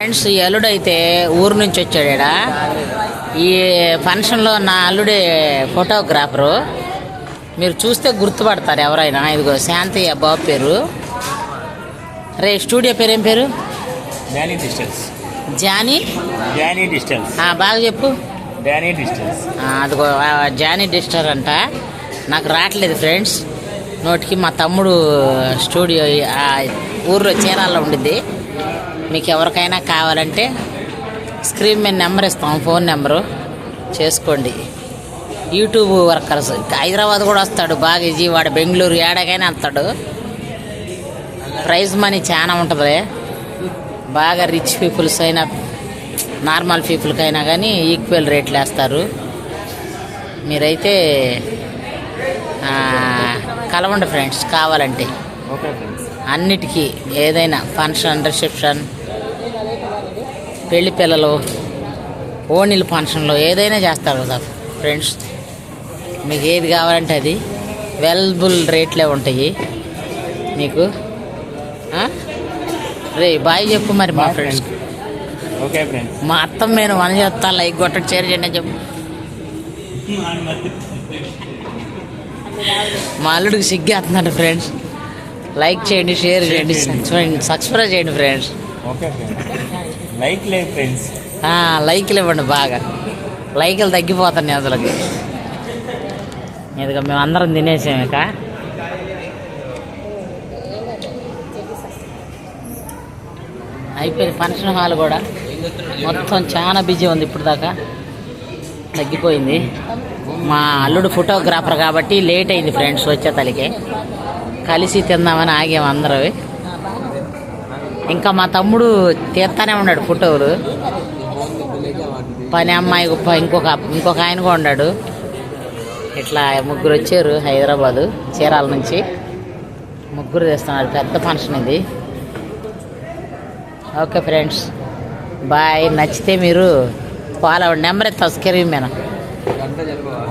Friends ఈ అల్లుడు అయితే ఊరు నుంచి వచ్చాడు. ఈ ఫంక్షన్లో నా అల్లుడే ఫోటోగ్రాఫరు. మీరు చూస్తే గుర్తుపడతారు ఎవరైనా. ఇదిగో శాంతయ్య బాబు పేరు. రే స్టూడియో పేరు ఏం పేరు? Danny distance Johnny? Danny distance ఆ, బాగా చెప్పు. డానీ డిస్టెన్స్ ఆ, అదిగో జానీ డిస్టర్ అంట. నాకు రావట్లేదు ఫ్రెండ్స్. నోటికి మా తమ్ముడు స్టూడియో ఊర్లో చీరాల్లో ఉండిద్ది. మీకు ఎవరికైనా కావాలంటే స్క్రీన్ మీద నెంబర్ ఇస్తాం ఫోన్ నెంబరు. చేసుకోండి. YouTube workers. హైదరాబాద్ కూడా వస్తాడు బాగా విజయవాడ బెంగళూరు ఏడాకైనా వస్తాడు ప్రైజ్ మనీ చాలా ఉంటుంది బాగా రిచ్ పీపుల్స్ అయినా నార్మల్ పీపుల్కి అయినా కానీ ఈక్వల్ రేట్లు వేస్తారు. మీరైతే కలవండి ఫ్రెండ్స్ కావాలంటే. అన్నిటికీ ఏదైనా ఫంక్షన్ రిసెప్షన్ పెళ్ళి పిల్లలు ఓణీల ఫంక్షన్లో ఏదైనా చేస్తారు కదా ఫ్రెండ్స్. మీకు ఏది కావాలంటే అది. అవైలబుల్ రేట్లే ఉంటాయి. మీకు? రే బాయ్ చెప్పు మరి మా ఫ్రెండ్స్ ఓకే ఫ్రెండ్స్. మా అత్తం నేను మన చెప్తా లైక్ కొట్టండి షేర్ చేయండి చెప్పు. మా అల్లుడికి సిగ్గేస్తున్నాడు ఫ్రెండ్స్. లైక్ చేయండి షేర్ చేయండి సబ్స్క్రైబ్ చేయండి ఫ్రెండ్స్. ఓకే లైక్లే లైక్ ఫ్రెండ్స్ లైక్లు ఇవ్వండి బాగా. లైకులు తగ్గిపోతున్నాయి అసలుకి. ఇదిగో మేము అందరం తినేసాం ఇక. అయిపోయింది ఫంక్షన్ హాల్ కూడా. మొత్తం చాలా బిజీ ఉంది ఇప్పుడు దాకా తగ్గిపోయింది. మా అల్లుడు ఫోటోగ్రాఫర్ కాబట్టి లేట్ అయింది ఫ్రెండ్స్ వచ్చే తలకి. కలిసి తిందామని ఆగాము అందరూ ఇంకా మా తమ్ముడు తీస్తానే ఉన్నాడు ఫోటోలు. పని అమ్మాయి ఇంకొక ఇంకొక ఆయన కూడా ఉన్నాడు. ఇట్లా ముగ్గురు వచ్చారు హైదరాబాదు చీరాల నుంచి. ముగ్గురు తెస్తున్నారు పెద్ద ఫంక్షన్ ఇది. Okay friends bye. నచ్చితే మీరు ఫాలో అవ్వండి నెంబర్ ఇస్తాం స్క్రీన్ మీద.